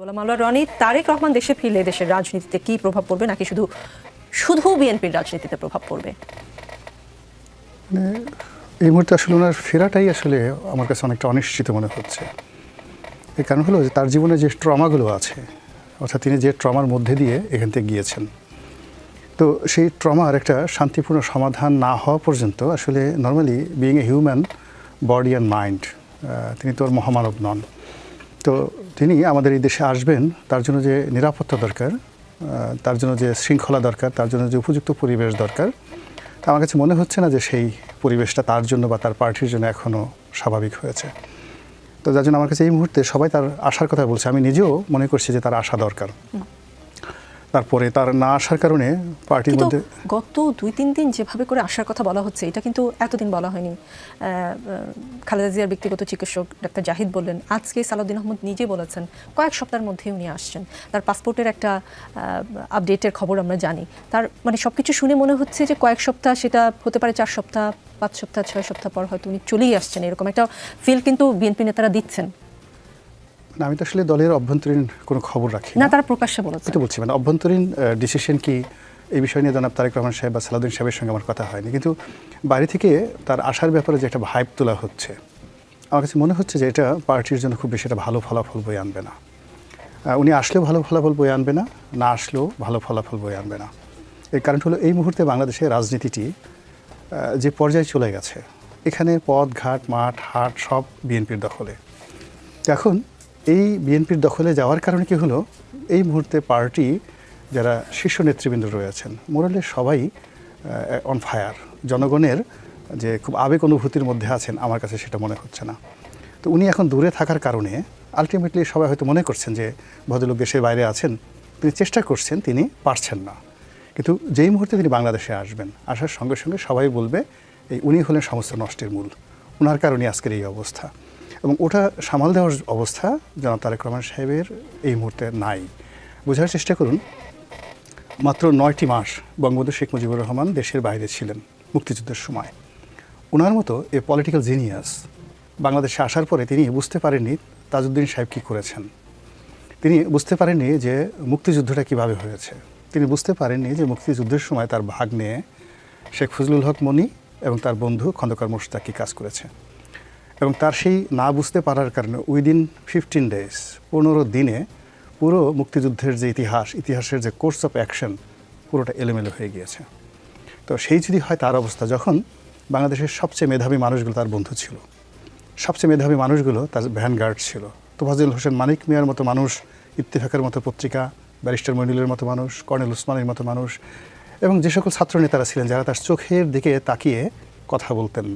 গোলাম আল্লাহ রনি, তারেক রহমান দেশে ফিরলে দেশের রাজনীতিতে কি প্রভাব পড়বে? নাকি শুধু শুধু বিএনপির রাজনীতিতে প্রভাব পড়বে? এই মুহূর্তে আসলে ওনার ফেরাটাই আসলে আমার কাছে অনেকটা অনিশ্চিত মনে হচ্ছে। এই কারণ হলো যে তার জীবনে যে ট্রমাগুলো আছে, অর্থাৎ তিনি যে ট্রমার মধ্যে দিয়ে এখান থেকে গিয়েছেন, তো সেই ট্রমার একটা শান্তিপূর্ণ সমাধান না হওয়া পর্যন্ত আসলে normally being a human body and mind তিনি তো আর মহামানব নন। তো তিনি আমাদের এই দেশে আসবেন, তার জন্য যে নিরাপত্তা দরকার তার জন্য যে শৃঙ্খলা দরকার, তার জন্য যে উপযুক্ত পরিবেশ দরকার, তা আমার কাছে মনে হচ্ছে না যে সেই পরিবেশটা তার জন্য বা তার পার্টির জন্য এখনও স্বাভাবিক হয়েছে। তো যার জন্য আমার কাছে এই মুহূর্তে সবাই তার আসার কথা বলছে। আমি নিজেও মনে করছি যে তার আসা দরকার। তারপরে তার না আসার কারণে পার্টির মধ্যে গত দুই তিন দিন যেভাবে করে আসার কথা বলা হচ্ছে এটা কিন্তু এতদিন বলা হয়নি। খালেদা জিয়ার ব্যক্তিগত চিকিৎসক ডাক্তার জাহিদ বললেন আজকে সালাউদ্দিন আহমদ নিজে বলেছেন কয়েক সপ্তাহের মধ্যেই উনি আসছেন। তার পাসপোর্টের একটা আপডেটের খবর আমরা জানি। তার মানে সবকিছু শুনে মনে হচ্ছে যে কয়েক সপ্তাহ সেটা হতে পারে চার সপ্তাহ পাঁচ সপ্তাহ ছয় সপ্তাহ পর হয়তো উনি চলেই আসছেন। এরকম একটা ফিল কিন্তু বিএনপি নেতারা দিচ্ছেন। না, আমি তো আসলে দলের অভ্যন্তরীণ কোনো খবর রাখি না তারা প্রকাশ্যে বলেছেন এটা বলছি মানে অভ্যন্তরীণ ডিসিশন কি এই বিষয় নিয়ে জনাব তারেক রহমান সাহেব বা সালাউদ্দিন সাহেবের সঙ্গে আমার কথা হয়নি। কিন্তু বাইরে থেকে তার আসার ব্যাপারে যে একটা ভাইব তোলা হচ্ছে আমার কাছে মনে হচ্ছে যে এটা পার্টির জন্য খুব বেশি একটা ভালো ফলাফল বই আনবে না। উনি আসলেও ভালো ফলাফল বই আনবে না না আসলেও ভালো ফলাফল বই আনবে না। এর কারণ হলো এই মুহূর্তে বাংলাদেশের রাজনীতিটি যে পর্যায়ে চলে গেছে এখানে পথ ঘাট মাঠ হাট সব বিএনপির দখলে। এখন এই বিএনপির দখলে যাওয়ার কারণে কি হলো? এই মুহূর্তে পার্টি যারা শীর্ষ নেতৃবৃন্দ রয়েছেন মোরালে সবাই অন ফায়ার জনগণের যে খুব আবেগ অনুভূতির মধ্যে আছেন, আমার কাছে সেটা মনে হচ্ছে না। তো উনি এখন দূরে থাকার কারণে আলটিমেটলি সবাই হয়তো মনে করছেন যে ভদ্রলোক দেশের বাইরে আছেন, তিনি চেষ্টা করছেন, তিনি পারছেন না। কিন্তু যেই মুহূর্তে তিনি বাংলাদেশে আসবেন, আসার সঙ্গে সঙ্গে সবাই বলবে, এই উনি হলেন সমস্ত নষ্টের মূল। ওনার কারণে আজকের এই অবস্থা। এবং ওটা সামাল দেওয়ার অবস্থা জনাব তারেক রহমান সাহেবের এই মুহূর্তে নাই। বোঝার চেষ্টা করুন, মাত্র নয়টি মাস বঙ্গবন্ধু শেখ মুজিবুর রহমান দেশের বাইরে ছিলেন মুক্তিযুদ্ধের সময়। ওনার মতো এ পলিটিক্যাল জিনিয়াস বাংলাদেশে আসার পরে তিনি বুঝতে পারেননি তাজউদ্দিন সাহেব কী করেছেন। তিনি বুঝতে পারেননি যে মুক্তিযুদ্ধটা কীভাবে হয়েছে। তিনি বুঝতে পারেননি যে মুক্তিযুদ্ধের সময় তার ভাগ নিয়ে শেখ ফজলুল হক মনি এবং তার বন্ধু খন্দকার কী কাজ করেছে। এবং তার সেই না বুঝতে পারার কারণে উইদিন ফিফটিন ডেজ, পনেরো দিনে পুরো মুক্তিযুদ্ধের যে ইতিহাস, ইতিহাসের যে কোর্স অফ অ্যাকশন পুরোটা এলোমেলো হয়ে গিয়েছে। তো সেই যদি হয় তার অবস্থা যখন বাংলাদেশের সবচেয়ে মেধাবী মানুষগুলো তার বন্ধু ছিল। সবচেয়ে মেধাবী মানুষগুলো তার ভ্যানগার্ড ছিল। তোফাজুল হোসেন মানিক মিয়ার মতো মানুষ, ইত্তেফাকের মতো পত্রিকা, ব্যারিস্টার মইনুলের মতো মানুষ, কর্নেল উসমানের মতো মানুষ এবং যে সকল ছাত্র নেতারা ছিলেন যারা তার চোখের দিকে তাকিয়ে কথা বলতেন।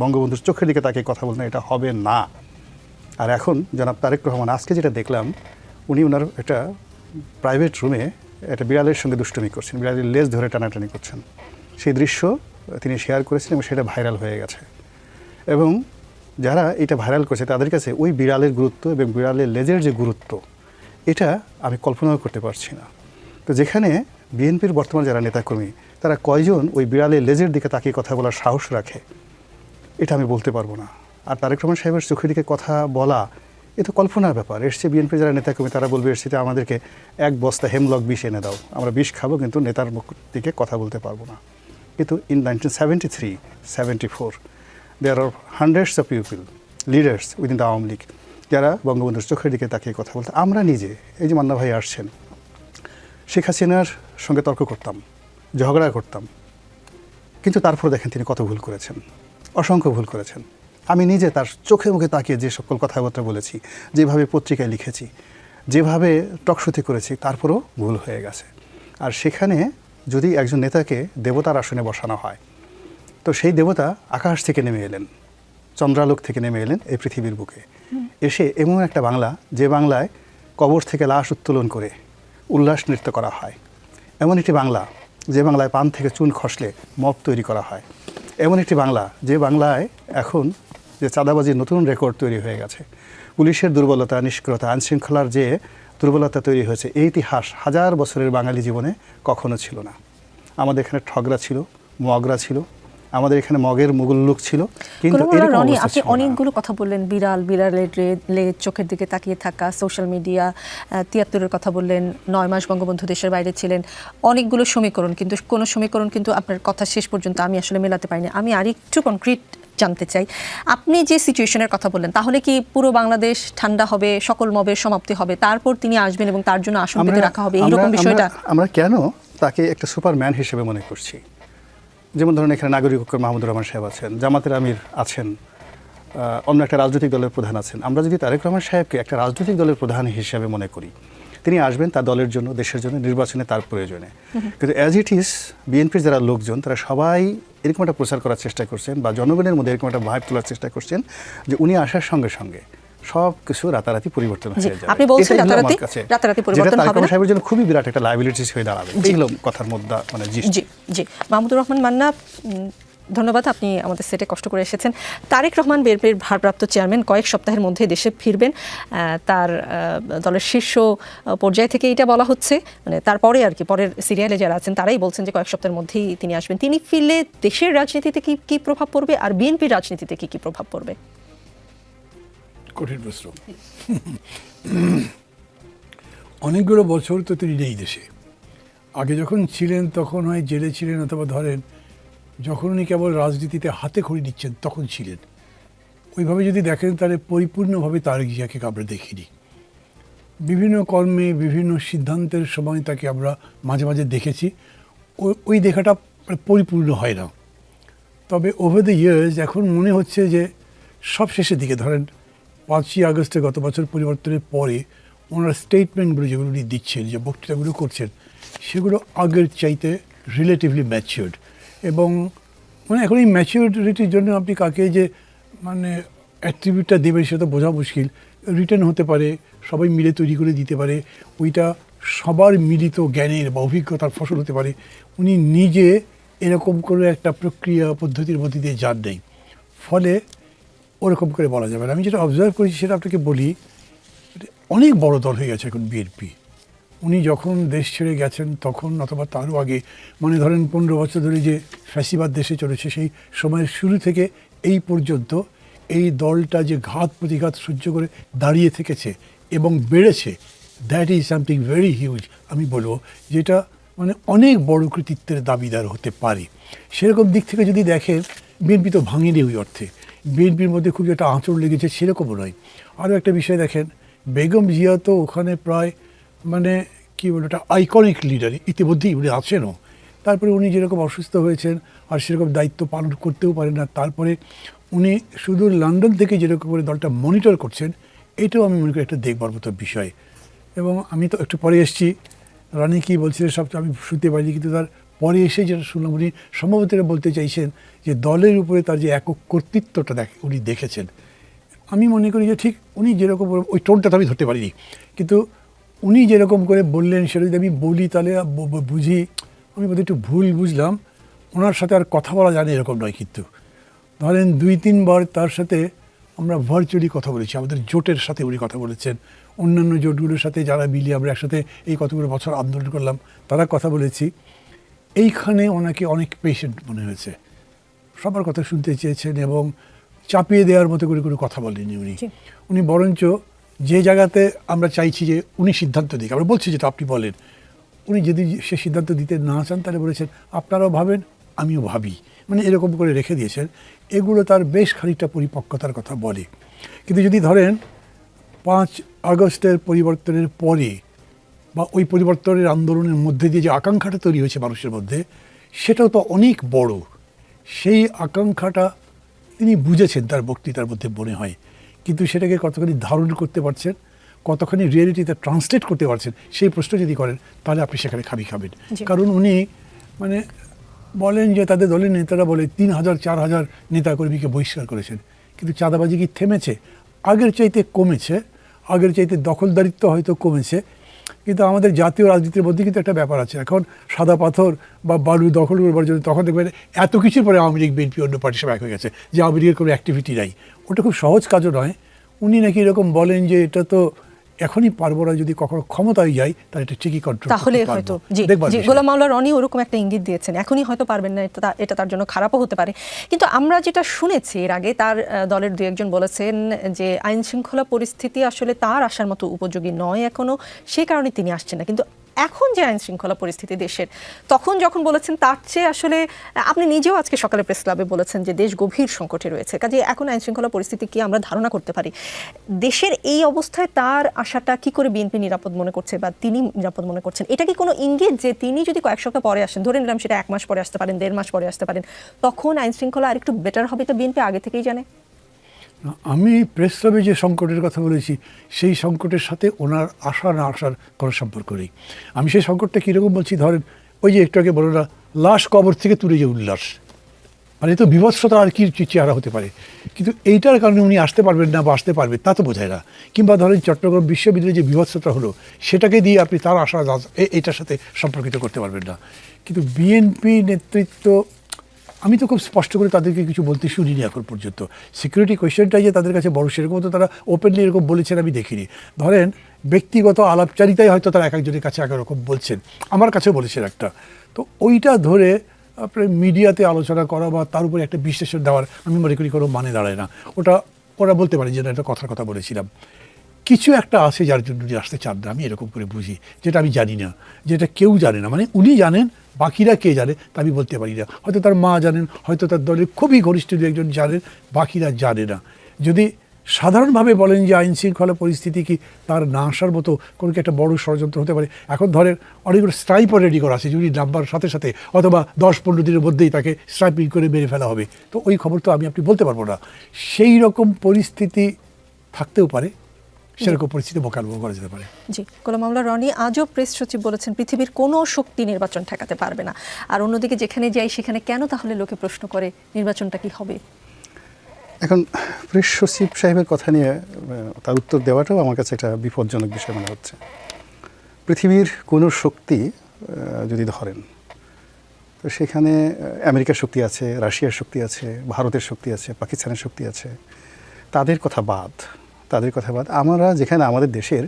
বঙ্গবন্ধুর চোখের দিকে তাকে কথা বলতেন, এটা হবে না। আর এখন জনাব তারেক রহমান, আজকে যেটা দেখলাম, উনি ওনার একটা প্রাইভেট রুমে একটা বিড়ালের সঙ্গে দুষ্টুমি করছেন, বিড়ালের লেজ ধরে টানাটানি করছেন। সেই দৃশ্য তিনি শেয়ার করেছেন এবং সেটা ভাইরাল হয়ে গেছে। এবং যারা এটা ভাইরাল করছে, তাদের কাছে ওই বিড়ালের গুরুত্ব এবং বিড়ালের লেজের যে গুরুত্ব, এটা আমি কল্পনাও করতে পারছি না। তো যেখানে বিএনপির বর্তমান যারা নেতাকর্মী, তারা কয়জন ওই বিড়ালের লেজের দিকে তাকিয়ে কথা বলার সাহস রাখে? এটা আমি বলতে পারব না। আর তারেক রহমান সাহেবের চোখের দিকে কথা বলা, এ তো কল্পনার ব্যাপার। এসছে বিএনপি যারা নেতা নেতাকর্মী তারা বলবে এসছে আমাদেরকে এক বস্তা হেমলক বিষ এনে দাও। আমরা বিষ খাব, কিন্তু নেতার মুখ দিকে কথা বলতে পারব না। কিন্তু in nineteen seventy three seventy four there are hundreds of people leaders within the Awami League, যারা বঙ্গবন্ধুর চোখের দিকে তাকিয়ে কথা বলতে আমরা নিজে, এই যে মান্না ভাই আসছেন, শেখ হাসিনার সঙ্গে তর্ক করতাম, ঝগড়া করতাম। কিন্তু তারপর দেখেন তিনি কত ভুল করেছেন। অসংখ্য ভুল করেছেন। আমি নিজে তার চোখে মুখে তাকিয়ে যে সকল কথাবার্তা বলেছি, যেভাবে পত্রিকায় লিখেছি, যেভাবে টকশতি করেছি, তারপরও ভুল হয়ে গেছে। আর সেখানে যদি একজন নেতাকে দেবতার আসনে বসানো হয়, তো সেই দেবতা আকাশ থেকে নেমে এলেন, চন্দ্রালোক থেকে নেমে এলেন এই পৃথিবীর বুকে। এসে এমন একটা বাংলা, যে বাংলায় কবর থেকে লাশ উত্তোলন করে উল্লাস নৃত্য করা হয়। এমন একটি বাংলা, যে বাংলায় পান থেকে চুন খসলে মপ তৈরি করা হয়। এমন একটি বাংলা যে বাংলায় এখন যে চাঁদাবাজির নতুন রেকর্ড তৈরি হয়ে গেছে। পুলিশের দুর্বলতা, নিষ্ক্রিয়তা, আইনশৃঙ্খলার যে দুর্বলতা তৈরি হয়েছে, এই ইতিহাস হাজার বছরের বাঙালি জীবনে কখনো ছিল না। আমাদের এখানে ঠগরা ছিল, মগরা ছিল আমাদের এখানে মগের মুগুল লোক ছিল কিন্তু রনি আপনি অনেকগুলো কথা বললেন বিড়াল বিড়ালের লেজ চোখের দিকে তাকিয়ে থাকা সোশ্যাল মিডিয়া তিয়াত্তরের কথা বললেন নয় মাস বঙ্গবন্ধু দেশের বাইরে ছিলেন অনেকগুলো সমীকরণ কিন্তু কোনো সমীকরণ কিন্তু আপনার কথা শেষ পর্যন্ত আমি আসলে মেলাতে পারিনি। আমি আরেকটু কনক্রিট জানতে চাই আপনি যে সিচুয়েশনের কথা বললেন তাহলে কি পুরো বাংলাদেশ ঠান্ডা হবে সকল মবের সমাপ্তি হবে তারপর তিনি আসবেন এবং তার জন্য আসন রাখা হবে? এইরকম বিষয়টা আমরা কেন তাকে একটা সুপারম্যান হিসেবে মনে করছি? যেমন ধরুন এখানে নাগরিক ঐক্য মাহমুদুর রহমান সাহেব আছেন জামাতের আমির আছেন অন্য একটা রাজনৈতিক দলের প্রধান আছেন। আমরা যদি তারেক রহমান সাহেবকে একটা রাজনৈতিক দলের প্রধান হিসেবে মনে করি তিনি আসবেন তার দলের জন্য দেশের জন্য নির্বাচনে তার প্রয়োজনে। কিন্তু অ্যাজ ইট ইজ বিএনপির যারা লোকজন তারা সবাই এরকম একটা প্রচার করার চেষ্টা করছেন বা জনগণের মধ্যে এরকম একটা ভাব তোলার চেষ্টা করছেন যে উনি আসার সঙ্গে সঙ্গে সব কিছু রাতারাতি পরিবর্তন হয়ে যাবে। আপনি বলছেন রাতারাতি- রাতারাতি পরিবর্তন হবে সাহেবের জন্য খুবই বিরাট একটা লাইবিলিটিস হয়ে দাঁড়াবে। এইগুলো কথার মধ্যে মানে। জি। জি, মাহমুদুর রহমান মান্না ধন্যবাদ আপনি আমাদের সেটে কষ্ট করে এসেছেন। তারেক রহমান বিএনপির ভারপ্রাপ্ত চেয়ারম্যান কয়েক সপ্তাহের মধ্যে দেশে ফিরবেন। তার দলের শীর্ষ পর্যায় থেকে এটা বলা হচ্ছে। মানে তারপরে আর কি, পরের সিরিয়ালে যারা আছেন তারাই বলছেন যে কয়েক সপ্তাহের মধ্যেই তিনি আসবেন। তিনি ফিরলে দেশের রাজনীতিতে কি কি প্রভাব পড়বে আর বিএনপির রাজনীতিতে কি কি প্রভাব পড়বে? কঠিন প্রশ্ন। অনেকগুলো বছর তো তিনি নেই দেশে। আগে যখন ছিলেন, তখন হয় জেলে ছিলেন অথবা ধরেন, যখন উনি কেবল রাজনীতিতে হাতে খড়ি নিচ্ছেন তখন ছিলেন। ওইভাবে যদি দেখেন, তাহলে পরিপূর্ণভাবে তারেক জিয়াকে আমরা দেখিনি বিভিন্ন কর্মে, বিভিন্ন সিদ্ধান্তের সময় তাকে আমরা মাঝে মাঝে দেখেছি। ওই দেখাটা পরিপূর্ণ হয় না। তবে ওভার দ্য ইয়ার্স এখন মনে হচ্ছে যে সব শেষের দিকে ধরেন, পাঁচই আগস্টে গত বছর পরিবর্তনের পরে ওনার স্টেটমেন্টগুলো যেগুলো উনি দিচ্ছেন, যে বক্তৃতাগুলো করছেন সেগুলো আগের চাইতে রিলেটিভলি ম্যাচিওর্ড এবং মানে এখন এই ম্যাচিওরিটির জন্য আপনি কাকে যে মানে অ্যাট্রিবিউটটা দেবেন সেটা বোঝা মুশকিল। রিটার্ন হতে পারে, সবাই মিলে তৈরি করে দিতে পারে, ওইটা সবার মিলিত জ্ঞানের বা অভিজ্ঞতার ফসল হতে পারে। উনি নিজে এরকম করে একটা প্রক্রিয়া পদ্ধতির মধ্যে দিয়ে যান নেই। ফলে ওরকম করে বলা যাবে না। আমি যেটা অবজার্ভ করেছি সেটা আপনাকে বলি অনেক বড় দল হয়ে গেছে এখন বিএনপি উনি যখন দেশ ছেড়ে গেছেন, তখন অথবা তারও আগে মানে ধরেন পনেরো বছর ধরে যে ফ্যাসিবাদ দেশে চলেছে, সেই সময়ের শুরু থেকে এই পর্যন্ত এই দলটা যে ঘাত প্রতিঘাত সহ্য করে দাঁড়িয়ে থেকেছে এবং বেড়েছে that is something very huge আমি বলব, যেটা মানে অনেক বড় কৃতিত্বের দাবিদার হতে পারে। সেরকম দিক থেকে যদি দেখেন, বিএনপি তো ভাঙেনি ওই অর্থে। বিএনপির মধ্যে খুব একটা আঁচড় লেগেছে সেরকমও নয়। আরও একটা বিষয় দেখেন, বেগম জিয়া তো ওখানে প্রায় মানে কী বলব, একটা আইকনিক লিডার ইতিমধ্যেই উনি আছেনও। তারপরে উনি যেরকম অসুস্থ হয়েছেন আর সেরকম দায়িত্ব পালন করতেও পারেন না, তারপরে উনি শুধু লন্ডন থেকে যেরকম করে দলটা মনিটর করছেন, এটাও আমি মনে করি একটা দেখবার মতো বিষয়। এবং আমি তো একটু পরে এসেছি, রানী কী বলছিলেন সব আমি শুনতে পারিনি কিন্তু তার পরে এসে যেটা শুনলাম, উনি সম্ভবত এটা বলতে চাইছেন যে দলের উপরে তার যে একক কর্তৃত্বটা দেখ, উনি দেখেছেন। আমি মনে করি যে ঠিক উনি যেরকম ওই টোনটা তো আমি ধরতে পারিনি, কিন্তু উনি যেরকম করে বললেন সেটা যদি আমি বলি তাহলে বুঝি। আমি বোধহয় একটু ভুল বুঝলাম। ওনার সাথে আর কথা বলা জানে এরকম নয় কিন্তু। ধরেন দুই তিনবার তার সাথে আমরা ভার্চুয়ালি কথা বলেছি। আমাদের জোটের সাথে উনি কথা বলেছেন। অন্যান্য জোটগুলোর সাথে যারা মিলিয়ে আমরা একসাথে এই কতগুলো বছর আন্দোলন করলাম তারা কথা বলেছি। এইখানে ওনাকে অনেক পেশেন্ট মনে হয়েছে। সবার কথা শুনতে চেয়েছেন এবং চাপিয়ে দেওয়ার মতো করে কোনো কথা বলেনি উনি। উনি বরঞ্চ যে জায়গাতে আমরা চাইছি যে উনি সিদ্ধান্ত দিক, আমরা বলছি যেটা আপনি বলেন, উনি যদি সে সিদ্ধান্ত দিতে না চান তাহলে বলেছেন, আপনারাও ভাবেন, আমিও ভাবি। মানে এরকম করে রেখে দিয়েছেন। এগুলো তার বেশ খানিকটা পরিপক্কতার কথা বলে। কিন্তু যদি ধরেন, পাঁচ আগস্টের পরিবর্তনের পরে বা ওই পরিবর্তনের আন্দোলনের মধ্যে দিয়ে যে আকাঙ্ক্ষাটা তৈরি হয়েছে মানুষের মধ্যে, সেটাও তো অনেক বড়। সেই আকাঙ্ক্ষাটা তিনি বুঝেছেন তার বক্তৃতার মধ্যে মনে হয়। কিন্তু সেটাকে কতখানি ধারণ করতে পারছেন কতখানি রিয়েলিটিতে ট্রান্সলেট করতে পারছেন সেই প্রশ্ন যদি করেন তাহলে আপনি সেখানে খাবি খাবেন। কারণ উনি মানে বলেন যে তাদের দলের নেতারা বলে তিন হাজার চার হাজার নেতাকর্মীকে বহিষ্কার করেছেন। কিন্তু চাঁদাবাজি কি থেমেছে? আগের চাইতে কমেছে আগের চাইতে দখলদারিত্ব হয়তো কমেছে কিন্তু আমাদের জাতীয় রাজনীতির মধ্যে কিন্তু একটা ব্যাপার আছে। এখন সাদা পাথর বা বালু দখল করবার জন্য তখন দেখবেন এত কিছুর পরে আওয়ামী লীগ বিএনপি অন্য পার্টির সব এক হয়ে গেছে যে আওয়ামী লীগের কোনো অ্যাক্টিভিটি নাই। ওটা খুব সহজ কাজও নয়। উনি নাকি এরকম বলেন যে এটা তো এখনই পারব না যদি কখনো ক্ষমতায় যাই তাহলে এটা ঠিকই কন্ট্রোল তাহলে হয়তো জি গোলাম মাওলা রনি ওরকম একটা ইঙ্গিত দিয়েছেন। এখনই হয়তো পারবেন না এটা এটা তার জন্য খারাপও হতে পারে। কিন্তু আমরা যেটা শুনেছি এর আগে তার দলের দু একজন বলেছেন যে আইন শৃঙ্খলা পরিস্থিতি আসলে তার আসার মতো উপযোগী নয় এখনও সে কারণে তিনি আসছেন না। কিন্তু এখন যে আইন শৃঙ্খলা পরিস্থিতি দেশের, তখন যখন বলেছেন তার চেয়ে আসলে, আপনি নিজেও আজকে সকালে প্রেস ক্লাবে বলেছেন যে দেশ গভীর সংকটে রয়েছে। কাজে এখন আইন শৃঙ্খলা পরিস্থিতি কি আমরা ধারণা করতে পারি? দেশের এই অবস্থায় তার আশাটা কি করে বিএনপি নিরাপদ মনে করছে বা তিনি নিরাপদ মনে করছেন? এটা কি কোনো ইঙ্গিত যে তিনি যদি কয়েক সপ্তাহ পরে আসেন, ধরে নিলাম সেটা এক মাস পরে আসতে পারেন, দেড় মাস পরে আসতে পারেন, তখন আইন শৃঙ্খলা আরেকটু বেটার হবে তো বিএনপি আগে থেকেই জানে? আমি প্রেস ক্লাবে যে সংকটের কথা বলেছি, সেই সংকটের সাথে ওনার আসা না আসার কোনো সম্পর্ক নেই। আমি সেই সংকটটা কীরকম বলছি, ধরেন ওই যে একটু আগে বলো না, লাশ কবর থেকে তুলে যে উল্লাস মানে তো বিভৎসতা, আর কি চেহারা হতে পারে। কিন্তু এইটার কারণে উনি আসতে পারবেন না বা আসতে পারবেন তা তো বোঝায় না। কিংবা ধরেন চট্টগ্রাম বিশ্ববিদ্যালয়ে যে বিভৎসতা হলো, সেটাকে দিয়ে আপনি তার আশা এটার সাথে সম্পর্কিত করতে পারবেন না। কিন্তু বিএনপি নেতৃত্ব আমি তো খুব স্পষ্ট করে তাদেরকে কিছু বলতে শুনিনি এখন পর্যন্ত। সিকিউরিটি কোয়েশ্চেনটাই যে তাদের কাছে বড়, সেরকম তো তারা ওপেনলি এরকম বলেছেন আমি দেখিনি। ধরেন, ব্যক্তিগত আলাপচারিতাই হয়তো তারা এক একজনের কাছে এক রকম বলছেন। আমার কাছেও বলেছেন একটা। তো ওইটা ধরে আপনার মিডিয়াতে আলোচনা করা বা তার উপরে একটা বিশ্লেষণ দেওয়ার আমি মনে করি কোনো মানে দাঁড়ায় না। ওটা ওরা বলতে পারে যে না একটা কথার কথা বলেছিলাম। কিছু একটা আছে যার জন্য উনি আসতে চান না, আমি এরকম করে বুঝি, যেটা আমি জানি না, যেটা কেউ জানে না। মানে উনি জানেন, বাকিরা কে জানে, তা আমি বলতে পারি না। হয়তো তার মা জানেন, হয়তো তার দলের খুবই ঘনিষ্ঠ দু একজন জানেন, বাকিরা জানে না। যদি সাধারণভাবে বলেন যে আইন শৃঙ্খলা পরিস্থিতি কি তার না আসার মতো কোনো কি একটা বড় ষড়যন্ত্র হতে পারে, এখন ধরেন অনেকগুলো স্ট্রাইপার রেডি করা আছে যদি নাম্বার সাথে সাথে অথবা দশ পনেরো দিনের মধ্যেই তাকে স্ট্রাইপিং করে মেরে ফেলা হবে। তো ওই খবর তো আমি আপনি বলতে পারব না। সেই রকম পরিস্থিতি থাকতেও পারে সেরকম পরিস্থিতি মোকাবিলা করা যেতে পারে। জি গোলাম মামলা রনি আজও প্রেস সচিব বলেছেন পৃথিবীর কোনো শক্তি নির্বাচন ঠেকাতে পারবে না। আর অন্যদিকে যেখানে যাই সেখানে কেন তাহলে লোকে প্রশ্ন করে নির্বাচনটা কি হবে? এখন প্রেস সচিব সাহেবের কথা নিয়ে তার উত্তর দেওয়াটাও আমার কাছে একটা বিপজ্জনক বিষয় মনে হচ্ছে। পৃথিবীর কোনো শক্তি যদি ধরেন তো সেখানে আমেরিকার শক্তি আছে রাশিয়ার শক্তি আছে ভারতের শক্তি আছে পাকিস্তানের শক্তি আছে তাদের কথা বাদ তাদের কথা বাদ। আমরা যেখানে আমাদের দেশের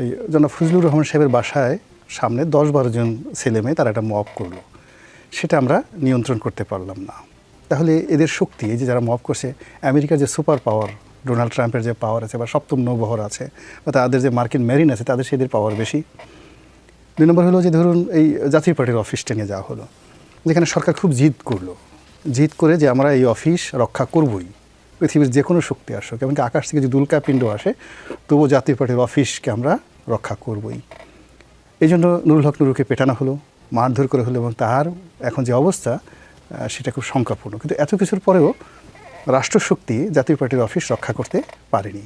এই জনাব ফজলুর রহমান সাহেবের বাসায় সামনে দশ বারো জন ছেলে মেয়ে তারা একটা মব করল। সেটা আমরা নিয়ন্ত্রণ করতে পারলাম না। তাহলে এদের শক্তি, এই যে যারা মব করছে, আমেরিকার যে সুপার পাওয়ার, ডোনাল্ড ট্রাম্পের যে পাওয়ার আছে বা সপ্তম নৌবহর আছে, বা তাদের যে মার্কিন মেরিন আছে, তাদের সেদের পাওয়ার বেশি। দুই নম্বর হলো যে ধরুন এই জাতীয় পার্টির অফিস নিয়ে যাওয়া হলো। যেখানে সরকার খুব জিদ করল। জিদ করে যে আমরা এই অফিস রক্ষা করবই। পৃথিবীর যে কোনো শক্তি আসুক, এমনকি আকাশ থেকে যদি উল্কাপিণ্ড আসে, তবুও জাতীয় পার্টির অফিসকে আমরা রক্ষা করবই। এই জন্য নুরুল হক নুরুকে পেটানো হলো, মারধর করে হলো, এবং তার এখন যে অবস্থা সেটা খুব শঙ্কাপূর্ণ। কিন্তু এত কিছুর পরেও রাষ্ট্রশক্তি জাতীয় পার্টির অফিস রক্ষা করতে পারেনি।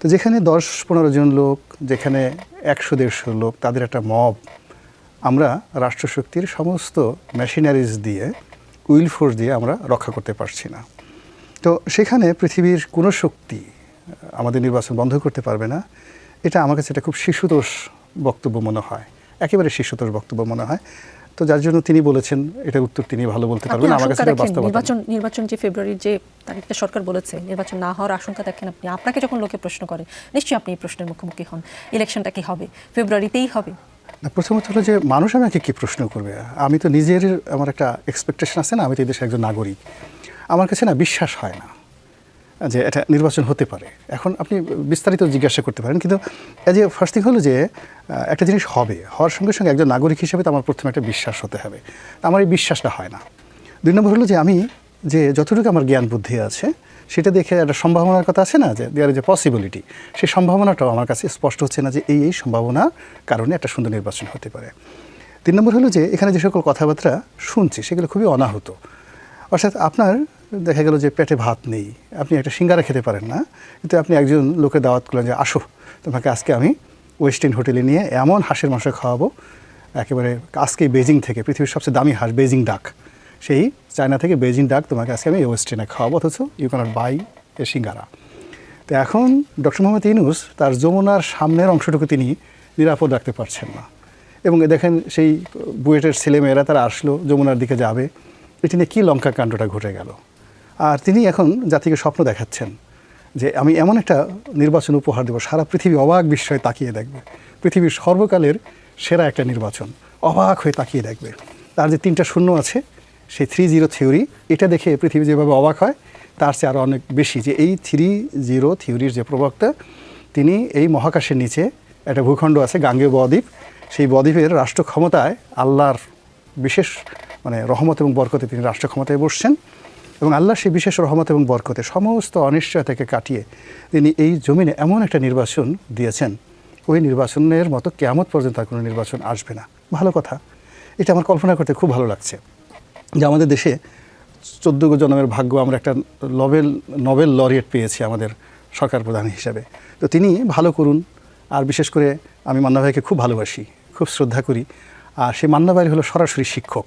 তো যেখানে দশ পনেরো জন লোক, যেখানে একশো দেড়শো লোক, তাদের একটা মব আমরা রাষ্ট্রশক্তির সমস্ত মেশিনারিজ দিয়ে উইল ফোর্স দিয়ে আমরা রক্ষা করতে পারছি না। তো সেখানে পৃথিবীর কোনো শক্তি আমাদের নির্বাচন বন্ধ করতে পারবে না। এটা আমার কাছে এটা খুব শিশুতোষ বক্তব্য মনে হয়। একেবারে শিশুতোষ বক্তব্য মনে হয়। তো যার জন্য তিনি বলেছেন এটা উত্তর তিনি ভালো বলতে পারবেন। আমার কাছে বাস্তবতা নির্বাচন নির্বাচন যে ফেব্রুয়ারির যে তারিখটা সরকার বলেছে নির্বাচন না হওয়ার আশঙ্কা দেখেন আপনি। আপনাকে যখন লোকে প্রশ্ন করে নিশ্চয়ই আপনি এই প্রশ্নের মুখোমুখি হন। ইলেকশনটা কি হবে? ফেব্রুয়ারিতেই হবে। না প্রথমত হলো যে মানুষ আমাকে কি প্রশ্ন করবে? আমি তো নিজের আমার একটা এক্সপেকটেশন আছে না আমি তো এই দেশের একজন নাগরিক। আমার কাছে না বিশ্বাস হয় না যে এটা নির্বাচন হতে পারে। এখন আপনি বিস্তারিত জিজ্ঞাসা করতে পারেন, কিন্তু যে ফার্স্ট থিং হলো যে একটা জিনিস হবে। হওয়ার সঙ্গে সঙ্গে একজন নাগরিক হিসেবে তো আমার প্রথমে একটা বিশ্বাস হতে হবে। আমার এই বিশ্বাসটা হয় না। দুই নম্বর হলো যে, আমি যে যতটুকু আমার জ্ঞান বুদ্ধি আছে, সেটা দেখে একটা সম্ভাবনার কথা আছে না, যে দেয়ার যে পসিবিলিটি সেই সম্ভাবনাটাও আমার কাছে স্পষ্ট হচ্ছে না যে এই এই সম্ভাবনার কারণে একটা সুন্দর নির্বাচন হতে পারে। তিন নম্বর হলো যে, এখানে যে সকল কথাবার্তা শুনছি, সেগুলো খুবই অনাহত। অর্থাৎ আপনার দেখা গেল যে পেটে ভাত নেই। আপনি একটা সিঙ্গারা খেতে পারেন না। কিন্তু আপনি একজন লোকের দাওয়াত করলেন যে, আসো, তোমাকে আজকে আমি ওয়েস্টার্ন হোটেলে নিয়ে এমন হাঁসের মাংস খাওয়াবো, একেবারে আজকে বেজিং থেকে, পৃথিবীর সবচেয়ে দামি হাঁস বেজিং ডাক। সেই চায়না থেকে বেজিং ডাক তোমাকে আজকে আমি ওয়েস্টার্নে খাওয়াবো, অথচ you can't buy a singara. তো এখন ডক্টর মোহাম্মদ ইনুস তার যমুনার সামনের অংশটুকু তিনি নিরাপদ রাখতে পারছেন না। এবং দেখেন সেই বুয়েটের ছেলেমেয়েরা তারা আসলো, যমুনার দিকে যাবে। এটি নিয়ে কী লঙ্কা কাণ্ডটা ঘটে গেল? আর তিনি এখন জাতিকে স্বপ্ন দেখাচ্ছেন যে আমি এমন একটা নির্বাচন উপহার দেবো, সারা পৃথিবী অবাক বিস্ময়ে তাকিয়ে দেখবে। পৃথিবীর সর্বকালের সেরা একটা নির্বাচন, অবাক হয়ে তাকিয়ে দেখবে। তার যে তিনটা শূন্য আছে, সেই থ্রি জিরো থিওরি এটা দেখে পৃথিবী যেভাবে অবাক হয়, তার চেয়ে আরও অনেক বেশি যে এই থ্রি জিরো থিওরির যে প্রবক্তা, তিনি এই মহাকাশের নিচে একটা ভূখণ্ড আছে, গাঙ্গেয় বদ্বীপ। সেই বদ্বীপের রাষ্ট্র ক্ষমতায় আল্লাহর বিশেষ মানে রহমত এবং বরকতে তিনি রাষ্ট্র ক্ষমতায় বসছেন। এবং আল্লাহ সেই বিশেষ রহমত এবং বরকতে সমস্ত অনিশ্চয় থেকে কাটিয়ে তিনি এই জমিনে এমন একটা নির্বাচন দিয়েছেন। ওই নির্বাচনের মতো কেয়ামত পর্যন্ত আর কোনো নির্বাচন আসবে না। ভালো কথা। এটা আমার কল্পনা করতে খুব ভালো লাগছে যে আমাদের দেশে চোদ্দ জন্মের ভাগ্য আমরা একটা নোবেল, নবেল লরিয়েট পেয়েছি আমাদের সরকার প্রধান হিসাবে। তো তিনি ভালো করুন, আর বিশেষ করে আমি মান্না ভাইকে খুব ভালোবাসি, খুব শ্রদ্ধা করি। আর সেই মান্না ভাই হলো সরাসরি শিক্ষক।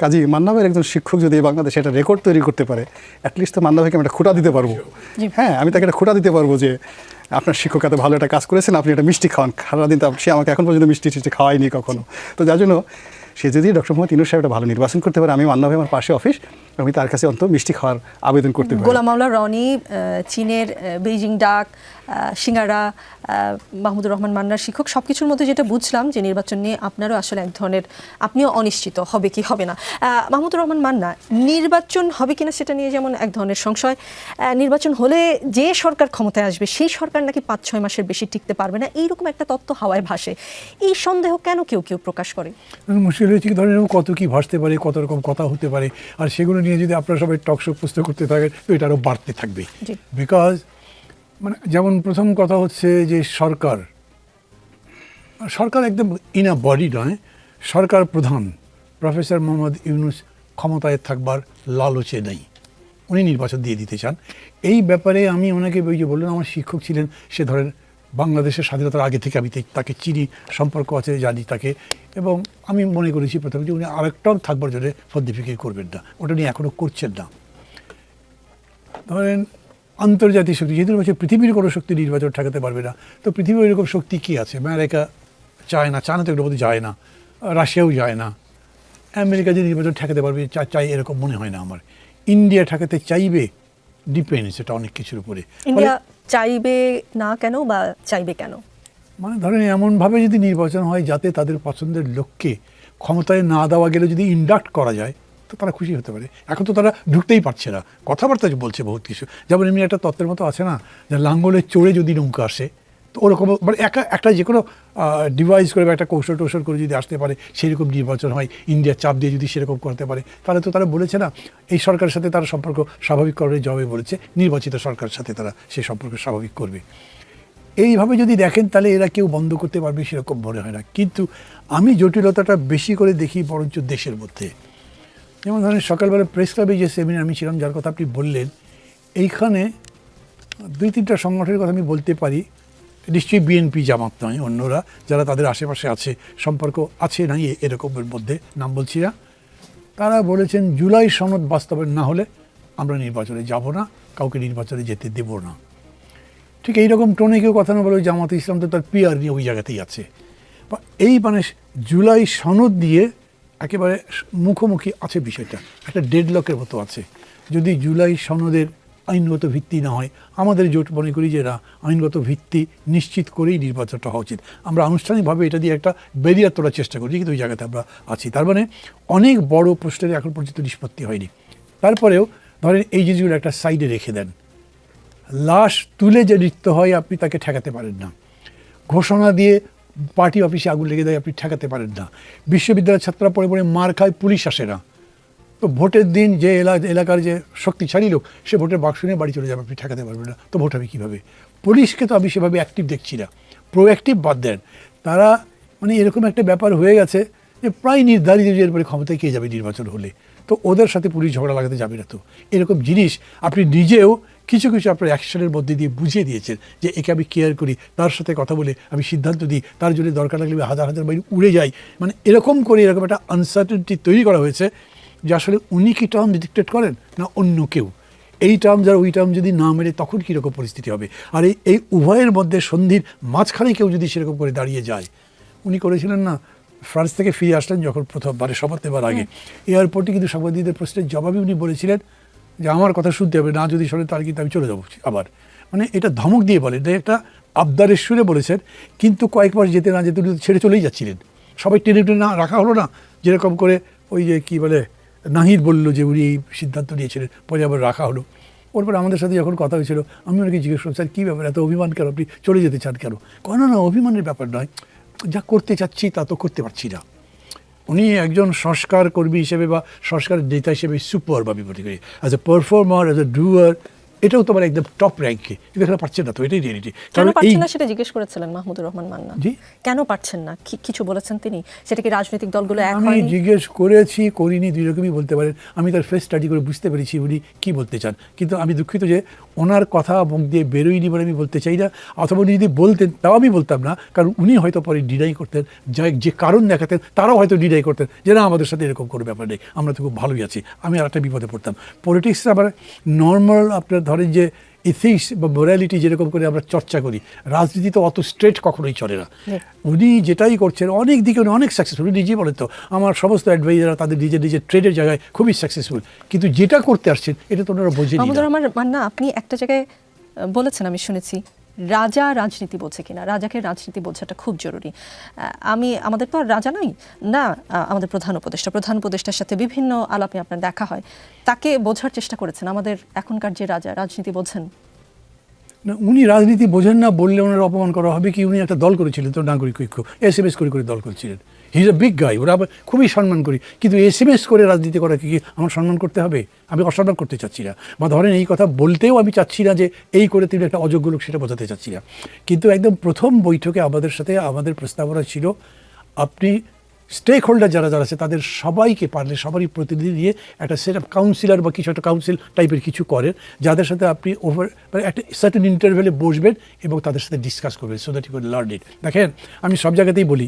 কাজী মান্না ভাইয়ের একজন শিক্ষক যদি এই বাংলাদেশে একটা রেকর্ড তৈরি করতে পারে অ্যাটলিস্ট তো মান্না ভাইকে আমি একটা খুঁটা দিতে পারব। হ্যাঁ আমি তাকে একটা খুঁটা দিতে পারব যে আপনার শিক্ষক এত ভালো একটা কাজ করেছেন আপনি একটা মিষ্টি খাওয়ান। সারাদিন তো সে আমাকে এখন পর্যন্ত মিষ্টি টিষ্টি খাওয়াইনি কখনো। তো যার জন্য সে যদি ডক্টর মোহাম্মদ ইনুর সাহেব একটা ভালো নির্বাচন করতে পারে আমি মান্না ভাই আমার পাশে অফিস আমি তার কাছে অন্তত মিষ্টি খাওয়ার আবেদন করতে পারি। গোলাম মাওলা রনি চীনের বেইজিং ডাক সিঙ্গারা মাহমুদুর রহমান মান্নার শিক্ষক সব কিছুর মধ্যে যেটা বুঝলাম যে নির্বাচন নিয়ে আপনারও আসলে এক ধরনের আপনিও অনিশ্চিত হবে কি হবে না। মাহমুদুর রহমান মান্না নির্বাচন হবে কিনা সেটা নিয়ে যেমন এক ধরনের সংশয় নির্বাচন হলে যে সরকার ক্ষমতায় আসবে সেই সরকার নাকি পাঁচ ছয় মাসের বেশি টিকতে পারবে না এইরকম একটা তত্ত্ব হাওয়ায় ভাসে। এই সন্দেহ কেন কেউ কেউ প্রকাশ করে? মুশকিল হয়েছে কি ধরেন কত কি ভাসতে পারে কত রকম কথা হতে পারে আর সেগুলো নিয়ে যদি আপনারা সবাই টক টকশো পুস্তক করতে থাকেন তো এটা আরও বাড়তে থাকবে বিকজ মানে যেমন প্রথম কথা হচ্ছে যে সরকার সরকার একদম ইন আ বডি নয় সরকার প্রধান প্রফেসর মোহাম্মদ ইউনুস ক্ষমতায় থাকবার লালচে নেই। উনি নির্বাচন দিয়ে দিতে চান। এই ব্যাপারে আমি ওনাকে ওই যে বললেন আমার শিক্ষক ছিলেন সে ধরেন বাংলাদেশের স্বাধীনতার আগে থেকে আমি তাকে চিনি, সম্পর্ক আছে, জানি তাকে। এবং আমি মনে করেছি প্রথমে যে উনি আরেকটাও থাকবার জন্য ফদ্দিফিকে করবেন না। ওটা নিয়ে এখনও করছেন না। ধরেন আন্তর্জাতিক শক্তি, যেহেতু বলছে পৃথিবীর কোনো শক্তি নির্বাচন ঠেকাতে পারবে না, তো পৃথিবীর এরকম শক্তি কী আছে? আমেরিকা চায় না, চায়না তো এগুলোর মধ্যে যায় না, রাশিয়াও যায় না। আমেরিকা যে নির্বাচন ঠেকাতে পারবে চাই এরকম মনে হয় না আমার। ইন্ডিয়া ঠেকাতে চাইবে ডিপেন্ডস এটা অনেক কিছুর উপরে ইন্ডিয়া চাইবে না কেন বা চাইবে কেন? মানে ধরেন এমনভাবে যদি নির্বাচন হয় যাতে তাদের পছন্দের লোককে ক্ষমতায় না দেওয়া গেলে যদি ইন্ডাক্ট করা যায় তো তারা খুশি হতে পারে। এখন তো তারা ঢুকতেই পারছে না। কথাবার্তা বলছে বহুত কিছু। যেমন এমনি একটা তত্ত্বের মতো আছে না যে লাঙ্গলের চড়ে যদি নৌকা আসে তো ওরকম মানে একা, একটা যে কোনো ডিভাইস করে বা একটা কৌশল টৌশল করে যদি আসতে পারে, সেরকম নির্বাচন হয় ইন্ডিয়া চাপ দিয়ে যদি সেরকম করতে পারে, তাহলে তো তারা বলেছে না, এই সরকারের সাথে তারা সম্পর্ক স্বাভাবিক করার জবাবে বলেছে, নির্বাচিত সরকারের সাথে তারা সেই সম্পর্ক স্বাভাবিক করবে। এইভাবে যদি দেখেন, তাহলে এরা কেউ বন্ধ করতে পারবে সেরকম মনে হয় না। কিন্তু আমি জটিলতাটা বেশি করে দেখি বরঞ্চ দেশের মধ্যে। যেমন ধরেন, সকালবেলা প্রেস ক্লাবে যে সেমিনার আমি ছিলাম, যার কথা আপনি বললেন, এইখানে দুই তিনটা সংগঠনের কথা আমি বলতে পারি নিশ্চয়ই বিএনপি জামাত নয়, অন্যরা যারা তাদের আশেপাশে আছে, সম্পর্ক আছে নাই এরকমের মধ্যে নাম বলছি না। তারা বলেছেন, জুলাই সনদ বাস্তবায়ন না হলে আমরা নির্বাচনে যাব না, কাউকে নির্বাচনে যেতে দেব না। ঠিক এইরকম টোনে কেউ কথা না বলে জামাতে ইসলাম তো তার পিয়ার নিয়ে ওই জায়গাতেই আছে। বা এই মানে জুলাই সনদ দিয়ে একেবারে মুখোমুখি আছে বিষয়টা, একটা ডেডলকের মতো আছে। যদি জুলাই সনদের আইনগত ভিত্তি না হয়। আমাদের জোট মনে করি যে না, আইনগত ভিত্তি নিশ্চিত করেই নির্বাচনটা হওয়া উচিত। আমরা আনুষ্ঠানিকভাবে এটা দিয়ে একটা ব্যারিয়ার তোলার চেষ্টা করি কিন্তু ওই জায়গাতে আমরা আছি। তার মানে অনেক বড় প্রশ্নের এখন পর্যন্ত নিষ্পত্তি হয়নি। তারপরেও ধরেন এই জিনিসগুলো একটা সাইডে রেখে দেন। লাশ তুলে যে নৃত্য হয় আপনি তাকে ঠেকাতে পারেন না। ঘোষণা দিয়ে পার্টি অফিসে আগুন লেগে দেয় আপনি ঠেকাতে পারেন না। বিশ্ববিদ্যালয়ের ছাত্ররা পড়ে পড়ে মার খায়, পুলিশ আসে না। তো ভোটের দিন যে এলা- এলাকার যে শক্তিশালী লোক, সে ভোটের বাক্স নিয়ে বাড়ি চলে যাবে, আপনি ঠেকাতে পারবেন না। তো ভোট হবে কীভাবে? পুলিশকে তো আমি সেভাবে অ্যাক্টিভ দেখছি না। প্রোঅ্যাক্টিভ বাদ দেন। তারা মানে এরকম একটা ব্যাপার হয়ে গেছে যে প্রায় নির্ধারিত যে এরপরে ক্ষমতায় কে যাবে নির্বাচন হলে। তো ওদের সাথে পুলিশ ঝগড়া লাগাতে যাবে না তো। এরকম জিনিস আপনি নিজেও কিছু কিছু আপনার অ্যাকশনের মধ্যে দিয়ে বুঝিয়ে দিয়েছেন যে একে আমি কেয়ার করি, তার সাথে কথা বলে আমি সিদ্ধান্ত দিই, তার জন্য দরকার লাগলে আমি হাজার হাজার মাইল উড়ে যাই। মানে এরকম করে এরকম একটা আনসার্টেনটি তৈরি করা হয়েছে যে আসলে উনি কি টার্ম ডিক্টেট করেন না অন্য কেউ? এই টার্ম যার ওই টার্ম যদি না মেরে তখন কীরকম পরিস্থিতি হবে? আর এই এই উভয়ের মধ্যে সন্ধির মাঝখানে কেউ যদি সেরকম করে দাঁড়িয়ে যায় উনি করেছিলেন না? ফ্রান্স থেকে ফিরে আসলেন যখন প্রথমবারে শপথ নেবার আগে। এয়ারপোর্টে কিন্তু সাংবাদিকদের প্রশ্নের জবাবে উনি বলেছিলেন যে আমার কথা শুনতে হবে না যদি শোনে তাহলে কিন্তু আমি চলে যাব আবার। মানে এটা ধমক দিয়ে বলেন এটা একটা আবদারের সুরে বলেছেন কিন্তু কয়েক মাস যেতে না যেতে উনি ছেড়ে চলেই যাচ্ছিলেন। সবাই টেনে টেনে না রাখা হলো না যেরকম করে ওই যে কী বলে নাহিদ বলল যে উনি এই সিদ্ধান্ত নিয়েছিলেন, পরে আবার রাখা হলো। ওর আমাদের সাথে যখন কথা হয়েছিল, আমি ওনাকে জিজ্ঞেস করলাম, স্যার, কী ব্যাপার? এত অভিমান কেন? আপনি চলে যেতে চান কেন? কেন না অভিমানের ব্যাপার নয়। যা করতে চাচ্ছি, তা তো করতে পারছি না। উনি একজন সংস্কার কর্মী হিসেবে বা সংস্কার নেতা হিসেবে সুপার মনে করি। As a performer as a doer এটাও তোমার একদম টপ র্যাঙ্কে কিন্তু এখানে পাচ্ছেন না তো এটাই রিয়েলিটি কেন পারছেন না সেটা জিজ্ঞেস করেছিলেন মাহমুদুর রহমান মান্না। জি? কেন পারছেন না? কিছু বলেছেন তিনি? সেটা কি রাজনৈতিক দলগুলো এক আমি জিজ্ঞেস করেছি করিনি দুই রকমই বলতে পারেন। আমি তার ফেস স্টাডি করে বুঝতে পেরেছি উনি কি বলতে চান। কিন্তু আমি দুঃখিত যে ওনার কথা মুখ দিয়ে বেরোয়নি বলে আমি বলতে চাই না অথবা উনি যদি বলতেন তাও আমি বলতাম না কারণ উনি হয়তো পরে ডিনাই করতেন যা যে কারণ দেখাতেন তারাও হয়তো ডিনাই করতেন যে না আমাদের সাথে এরকম কোনো ব্যাপার নেই আমরা তো খুব ভালোই আছি। আমি আর একটা বিপদে পড়তাম। পলিটিক্স আবার নর্মাল আপনার ধরেন যে ইথিক্স বা মোরালিটি যেরকম করে আমরা চর্চা করি রাজনীতি তো অত স্ট্রেট কখনোই চলে না উনি যেটাই করছেন অনেক দিকে উনি অনেক সাকসেসফুল উনি নিজেই বলেন তো আমার সমস্ত অ্যাডভাইজাররা তাদের নিজের নিজের ট্রেডের জায়গায় খুবই সাকসেসফুল কিন্তু যেটা করতে আসছেন এটা তো ওনারা বোঝেন আমার না। আপনি একটা জায়গায় বলেছেন আমি শুনেছি রাজা রাজনীতি বোঝে কিনা, রাজাকে রাজনীতি বোঝাটা খুব জরুরি। আমি, আমাদের তো আর রাজা নাই। না আমাদের প্রধান উপদেষ্টা। প্রধান উপদেষ্টার সাথে বিভিন্ন আলাপে আপনার দেখা হয়। তাকে বোঝার চেষ্টা করেছেন আমাদের এখনকার যে রাজা, রাজনীতি বোঝেন না, উনি রাজনীতি বোঝেন না বললে ওনার অপমান করা হবে কি? উনি একটা দল করেছিলেন, তো নাগরিক ঐক্য। এস এম এস করে করে দল করেছিলেন। ইজ এ বিগ গাই ওরা খুবই সম্মান করি। কিন্তু এস এম এস করে রাজনীতি করা কি আমার সম্মান করতে হবে? আমি অসম্মান করতে চাচ্ছি না। বা ধরেন এই কথা বলতেও আমি চাচ্ছি না যে এই করে তিনি একটা অযোগ্য লোক সেটা বোঝাতে চাচ্ছি না। কিন্তু একদম প্রথম বৈঠকে আমাদের সাথে আমাদের প্রস্তাবনা ছিল, আপনি স্টেক হোল্ডার যারা যারা আছে, তাদের সবাইকে পারলে, সবারই প্রতিনিধি নিয়ে একটা সেট অফ কাউন্সিলর বা কিছু একটা কাউন্সিল টাইপের কিছু করেন, যাদের সাথে আপনি ওভার মানে একটা সার্টেন ইন্টারভেলে বসবেন এবং তাদের সাথে ডিসকাস করবেন so that you learn it দেখেন, আমি সব জায়গাতেই বলি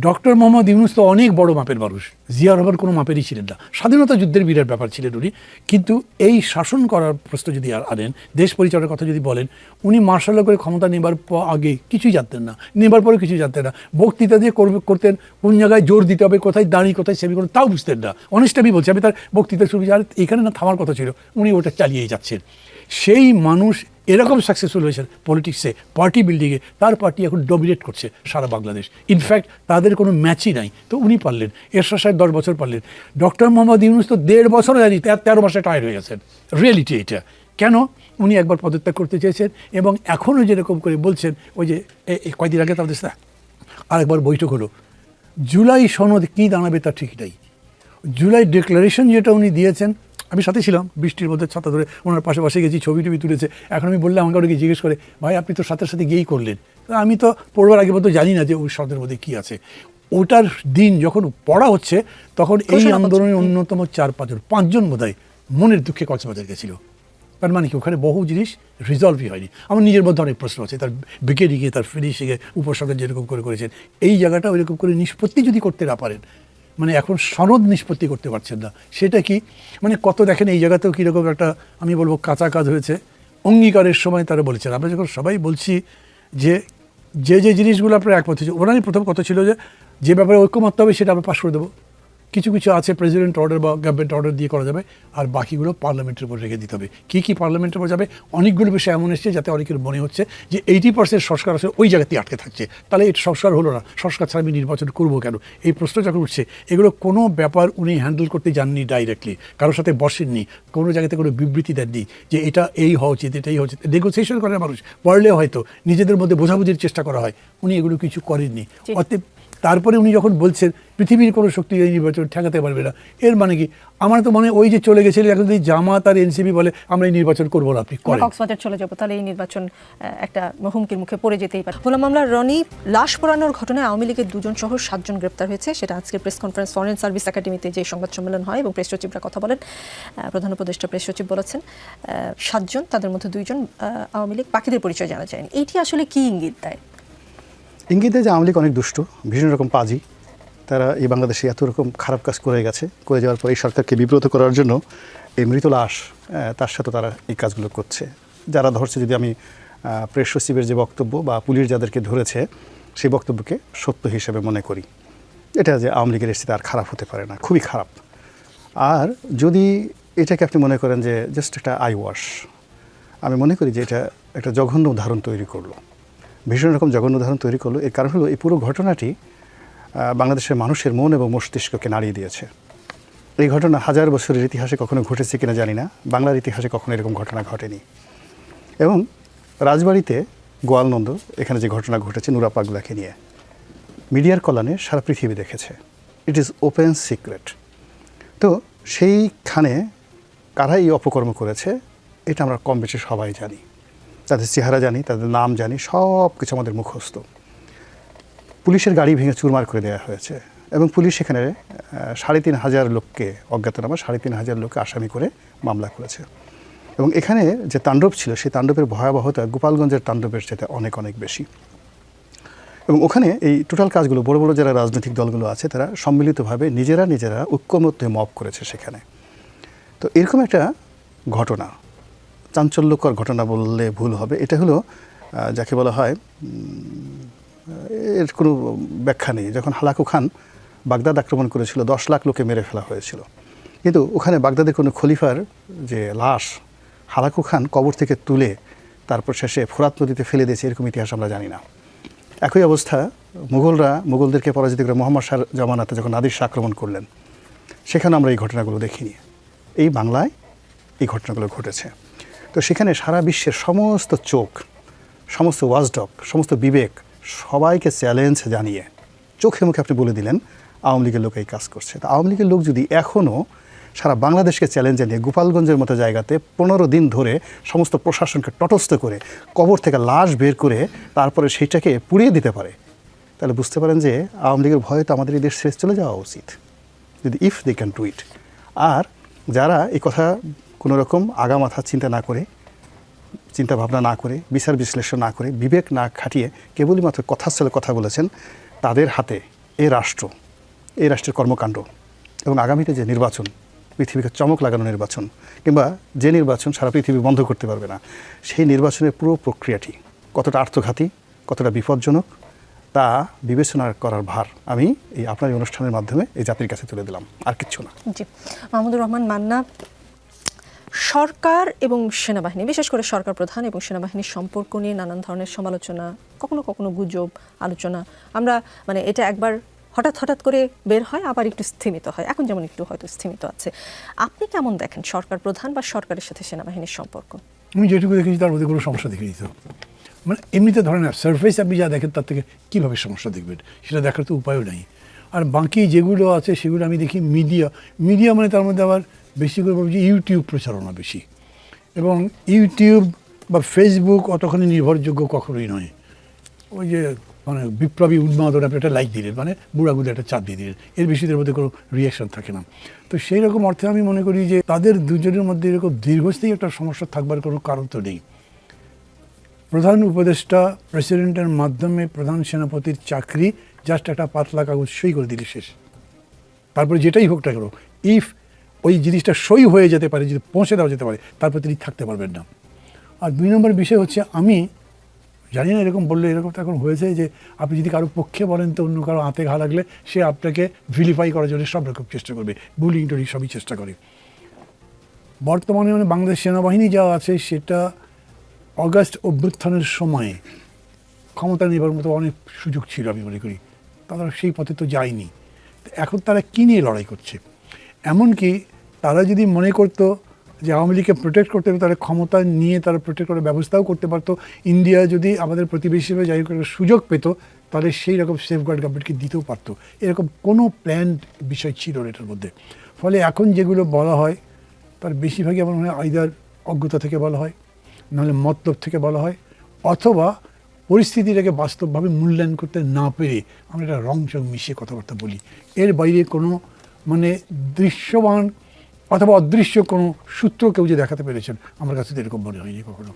ডক্টর মোহাম্মদ ইউনুস তো অনেক বড় মাপের মানুষ। জিয়া রহমান কোনো মাপেরই ছিলেন না। স্বাধীনতা যুদ্ধের বিরাট ব্যাপার ছিলেন উনি। কিন্তু এই শাসন করার প্রশ্ন যদি আনেন, দেশ পরিচালনার কথা যদি বলেন, উনি মার্শাল করে ক্ষমতা নেবার আগে কিছুই জানতেন না। নেবার পরে কিছুই জানতেন না। বক্তৃতা দিয়ে করবে, করতেন, কোন জায়গায় জোর দিতে হবে, কোথায় দাঁড়িয়ে কোথায় সেমি করতে তাও বুঝতেন না। অনেস্ট আমি বলছি, আমি তার বক্তৃতা শুরু এখানে না থামার কথা ছিল। উনি ওটা চালিয়ে যাচ্ছেন। সেই মানুষ এরকম সাকসেসফুল হয়েছেন পলিটিক্সে পার্টি বিল্ডিংয়ে তার পার্টি এখন ডমিনেট করছে সারা বাংলাদেশ। ইনফ্যাক্ট তাদের কোনো ম্যাচই নাই। তো উনি পারলেন, এরশাদ সাহেব দশ বছর পারলেন। ডক্টর মোহাম্মদ ইউনুস তো দেড় বছরও জানি, তেরো তেরো মাসে টায়ার হয়ে গেছেন। রিয়েলিটি এটা। কেন? উনি একবার পদত্যাগ করতে চেয়েছেন এবং এখনও যেরকম করে বলছেন, ওই যে কয়দিন আগে তাদের আরেকবার বৈঠক হলো। জুলাই সনদ কী দাঁড়াবে তা ঠিক নাই। জুলাই ডিক্লারেশন যেটা উনি দিয়েছেন আমি সাথে ছিলাম বৃষ্টির মধ্যে ছাতা ধরে ওনার পাশে পাশে গেছি ছবি টবি তুলেছে। এখন আমি বললাম আমাকে ওনাকে জিজ্ঞেস করে ভাই আপনি তো সাথে সাথে গিয়েই করলেন। আমি তো পড়বার আগে পর্যন্ত জানি না যে ওই শব্দের মধ্যে কী আছে। ওটার দিন যখন পড়া হচ্ছে তখন এই আন্দোলনের অন্যতম চার পাঁচজন পাঁচজন বোধহয় মনের দুঃখে কক্সবাজার গেছিল। তার মানে কি ওখানে বহু জিনিস রিজলভই হয়নি। আমার নিজের মধ্যে অনেক প্রশ্ন আছে তার বিকেডিংয়ে তার ফিনিশিংয়ে উপসর্গে যেরকম করে করেছেন এই জায়গাটা ওইরকম করে নিষ্পত্তি যদি করতে না পারেন মানে এখন সনদ নিষ্পত্তি করতে পারছেন না। সেটা কি? মানে কত দেখেন এই জায়গাতেও কীরকম একটা, আমি বলব, কাঁচা কাজ হয়েছে। অঙ্গীকারের সময় তারা বলেছেন। আমরা যখন সবাই বলছি যে যে যে জিনিসগুলো আপনার একমত হয়েছে, ওনারই প্রথম কথা ছিল যে যে ব্যাপারে ঐক্যমত্য হবে সেটা আমরা পাশ করে দেবো। কিছু কিছু আছে প্রেসিডেন্ট অর্ডার বা গভর্নমেন্ট অর্ডার দিয়ে করা যাবে আর বাকিগুলো পার্লামেন্টের উপর রেখে দিতে হবে। কী কী পার্লামেন্টের উপর যাবে? অনেকগুলো বিষয় এমন এসছে যাতে অনেকের মনে হচ্ছে যে এইটি পার্সেন্ট সংস্কার আছে ওই জায়গাতেই আটকে থাকছে। তাহলে এটা সংস্কার হলো না। সংস্কার ছাড়া আমি নির্বাচন করব কেন? এই প্রশ্ন যখন উঠছে। এগুলো কোনো ব্যাপার উনি হ্যান্ডেল করতে যাননি ডাইরেক্টলি কারোর সাথে বসেননি। কোনো জায়গাতে কোনো বিবৃতি দেননি যে এটা এই হওয়া উচিত এটা এই হওয়া উচিত। নেগোসিয়েশন করে মানুষ। পড়লে হয়তো নিজেদের মধ্যে বোঝাবুঝির চেষ্টা করা হয়। উনি এগুলো কিছু করেননি। অতএব তারপরে উনি যখন বলছেন, পৃথিবীর কোনো শক্তি এই নির্বাচন ঠেকাতে পারবে না। এর মানে কি? আমার তো মনে ওই যে চলে গেছিলেন, এখন যদি জামাত আর এনসিপি বলে, আমরা এই নির্বাচন করব না। আপনি কক্সবাজার চলে যাব, তাহলে এই নির্বাচন একটা হুমকির মুখে পড়ে যেতেই পারে। গোলাম মামলা রনি, লাশ পোড়ানোর ঘটনায় আওয়ামী লীগের দুজন সহ সাতজন গ্রেপ্তার হয়েছে। সেটা আজকে প্রেস কনফারেন্স, ফরেন সার্ভিস একাডেমিতে যে সংবাদ সম্মেলন হয় এবং প্রেস সচিবরা কথা বলেন প্রধান উপদেষ্টা প্রেস সচিব বলেছেন সাতজন, তাদের মধ্যে দুইজন আওয়ামী লীগ, বাকিদের পরিচয় জানা যায়নি। এইটি আসলে কি ইঙ্গিত দেয়? ইঙ্গিতে যে আওয়ামী লীগ অনেক দুষ্ট ভীষণ রকম পাজি, তারা এই বাংলাদেশে এত রকম খারাপ কাজ করে গেছে, করে যাওয়ার পর এই সরকারকে বিব্রত করার জন্য এই মৃত লাশ তার সাথে তারা এই কাজগুলো করছে। যারা ধরছে, যদি আমি প্রেস সচিবের যে বক্তব্য বা পুলিশ যাদেরকে ধরেছে, সেই বক্তব্যকে সত্য হিসেবে মনে করি। এটা যে আওয়ামী লীগের স্থিতি আর খারাপ হতে পারে না, খুবই খারাপ। আর যদি এটাকে আপনি মনে করেন যে জাস্ট একটা আই ওয়াশ আমি মনে করি যে এটা একটা জঘন্য উদাহরণ তৈরি করল। ভীষণ রকম জঘন্য উদাহরণ তৈরি করল। এর কারণ হলো, এই পুরো ঘটনাটি বাংলাদেশের মানুষের মন এবং মস্তিষ্ককে নাড়িয়ে দিয়েছে। এই ঘটনা হাজার বছরের ইতিহাসে কখনো ঘটেছে কিনা জানি না। বাংলার ইতিহাসে কখনো এরকম ঘটনা ঘটেনি। এবং রাজবাড়িতে গোয়ালনন্দ, এখানে যে ঘটনা ঘটেছে নুরা পাগলাকে নিয়ে, মিডিয়ার কল্যাণে সারা পৃথিবী দেখেছে। ইট ইজ ওপেন সিক্রেট তো সেইখানে কারা এই অপকর্ম করেছে, এটা আমরা কম বেশি সবাই জানি। তাদের চেহারা জানি, তাদের নাম জানি, সব কিছু আমাদের মুখস্থ। পুলিশের গাড়ি ভেঙে চুরমার করে দেওয়া হয়েছে এবং পুলিশ সেখানে সাড়ে তিন হাজার লোককে অজ্ঞাতনামা সাড়ে তিন হাজার লোককে আসামি করে মামলা করেছে। এবং এখানে যে তাণ্ডব ছিল, সেই তাণ্ডবের ভয়াবহতা গোপালগঞ্জের তাণ্ডবের চাইতে অনেক অনেক বেশি। এবং ওখানে এই টোটাল কাজগুলো, বড় বড় যারা রাজনৈতিক দলগুলো আছে, তারা সম্মিলিতভাবে নিজেরা নিজেরা ঐক্যমত্য মপ করেছে সেখানে। তো এরকম একটা ঘটনা চাঞ্চল্যকর ঘটনা বললে ভুল হবে। এটা হলো যাকে বলা হয় এর কোনো ব্যাখ্যা নেই। যখন হালাকু খান বাগদাদ আক্রমণ করেছিল, দশ লাখ লোকে মেরে ফেলা হয়েছিল। কিন্তু ওখানে বাগদাদের কোনো খলিফার যে লাশ হালাকু খান কবর থেকে তুলে তারপর শেষে ফোরাত নদীতে ফেলে দিয়েছে, এরকম ইতিহাস আমরা জানি না। একই অবস্থা, মুঘলরা, মুঘলদেরকে পরাজিত করে মোহাম্মদ শাহ জামানাতে যখন নাদির শাহ আক্রমণ করলেন সেখানে আমরা এই ঘটনাগুলো দেখিনি। এই বাংলায় এই ঘটনাগুলো ঘটেছে। তো সেখানে সারা বিশ্বের সমস্ত চোখ, সমস্ত ওয়াজডক, সমস্ত বিবেক সবাইকে চ্যালেঞ্জ জানিয়ে চোখে মুখে আপনি বলে দিলেন, আওয়ামী লীগের লোক এই কাজ করছে। তা আওয়ামী লীগের লোক যদি এখনও সারা বাংলাদেশকে চ্যালেঞ্জ জানিয়ে গোপালগঞ্জের মতো জায়গাতে পনেরো দিন ধরে সমস্ত প্রশাসনকে তটস্থ করে, কবর থেকে লাশ বের করে তারপরে সেইটাকে পুড়িয়ে দিতে পারে, তাহলে বুঝতে পারেন যে আওয়ামী লীগের ভয়ে তো আমাদের এই দেশ শেষ চলে যাওয়া উচিত। যদি if they can do it আর যারা এই কথা কোনো রকম আগামাথা চিন্তা না করে, চিন্তা ভাবনা না করে, বিচার বিশ্লেষণ না করে, বিবেক না খাটিয়ে কেবলই মাত্র কথার স্থলে কথা বলেছেন তাদের হাতে এ রাষ্ট্র এই রাষ্ট্রের কর্মকাণ্ড এবং আগামীতে যে নির্বাচন, পৃথিবীকে চমক লাগানো নির্বাচন কিংবা যে নির্বাচন সারা পৃথিবী বন্ধ করতে পারবে না, সেই নির্বাচনের পুরো প্রক্রিয়াটি কতটা আত্মঘাতী কতটা বিপজ্জনক, তা বিবেচনা করার ভার আমি এই আপনার অনুষ্ঠানের মাধ্যমে এই জাতির কাছে তুলে দিলাম। আর কিচ্ছু না। জি। মাহমুদুর রহমান মান্না সরকার এবং সেনাবাহিনী, বিশেষ করে সরকার প্রধান এবং সেনাবাহিনীর সম্পর্ক নিয়ে নানান ধরনের সমালোচনা, কখনো কখনো গুজব, আলোচনা। আমরা মানে এটা একবার হঠাৎ হঠাৎ করে বের হয়, আবার একটু স্থিমিত হয়। এখন যেমন একটু হয়তো স্থিমিত আছে। আপনি কেমন দেখেন সরকার প্রধান বা সরকারের সাথে সেনাবাহিনীর সম্পর্ক? আমি যেটুকু দেখেছি তার মধ্যে কোনো সমস্যা দেখে দিত মানে এমনিতে ধরেন না সারফেস আপনি যা দেখেন তার থেকে কীভাবে সমস্যা দেখবেন? সেটা দেখার তো উপায়ও নাই। আর বাকি যেগুলো আছে সেগুলো আমি দেখি মিডিয়া মিডিয়া মানে তার মধ্যে আবার বেশি করে ভাবছি ইউটিউব প্রচারণা বেশি। এবং ইউটিউব বা ফেসবুক অতখানি নির্ভরযোগ্য কখনোই নয়। ওই যে মানে বিপ্লবী উন্মাদন আপনি একটা লাইক দিলেন মানে বুড়াগুলো একটা চাপ দিয়ে দিলেন। এর বেশি এর মধ্যে কোনো রিয়াকশন থাকে না। তো সেই রকম অর্থে আমি মনে করি যে তাদের দুজনের মধ্যে এরকম দীর্ঘস্থায়ী একটা সমস্যা থাকবার কোনো কারণ তো নেই। প্রধান উপদেষ্টা প্রেসিডেন্টের মাধ্যমে প্রধান সেনাপতির চাকরি জাস্ট একটা পাতলা কাগজ সই করে দিলে শেষ। তারপরে যেটাই হোক না কেন ইফ ওই জিনিসটা সই হয়ে যেতে পারে, যদি পৌঁছে দেওয়া যেতে পারে, তারপর তিনি থাকতে পারবেন না। আর দুই নম্বর বিষয় হচ্ছে, আমি জানি না এরকম বললে, এরকম তো এখন হয়েছে যে আপনি যদি কারও পক্ষে বলেন তো অন্য কারও হাতে ঘা লাগলে সে আপনাকে ভিলিফাই করার জন্য সব রকম চেষ্টা করবে বুলিং টুলিং সবই চেষ্টা করে। বর্তমানে মানে বাংলাদেশ সেনাবাহিনী যা আছে, সেটা অগাস্ট অভ্যুত্থানের সময়ে ক্ষমতা নেবার মতো অনেক সুযোগ ছিল আমি মনে করি। তারা সেই পথে তো যায়নি। এখন তারা কী নিয়ে লড়াই করছে? এমনকি তারা যদি মনে করতো যে আওয়ামী লীগকে প্রোটেক্ট করতে হবে, তাহলে ক্ষমতা নিয়ে তারা প্রোটেক্ট করার ব্যবস্থাও করতে পারতো। ইন্ডিয়া যদি আমাদের প্রতিবেশী হিসেবে যাই হোক সুযোগ পেত, তাহলে সেই রকম সেফগার্ড গভর্নমেন্টকে দিতেও পারতো। এরকম কোনো প্ল্যান বিষয় ছিল না এটার মধ্যে। ফলে এখন যেগুলো বলা হয়, তার বেশিরভাগই আমার মনে হয় আইদার অজ্ঞতা থেকে বলা হয়, নাহলে মতলব থেকে বলা হয়, অথবা পরিস্থিতিটাকে বাস্তবভাবে মূল্যায়ন করতে না পেরে আমরা এটা রং চং মিশিয়ে কথাবার্তা বলি। এর বাইরে কোনো মানে দৃশ্যমান অথবা অদৃশ্য কোনো সূত্র কেউ যে দেখাতে পেরেছেন, আমার কাছে তো এরকম মনে হয়নি কখনো।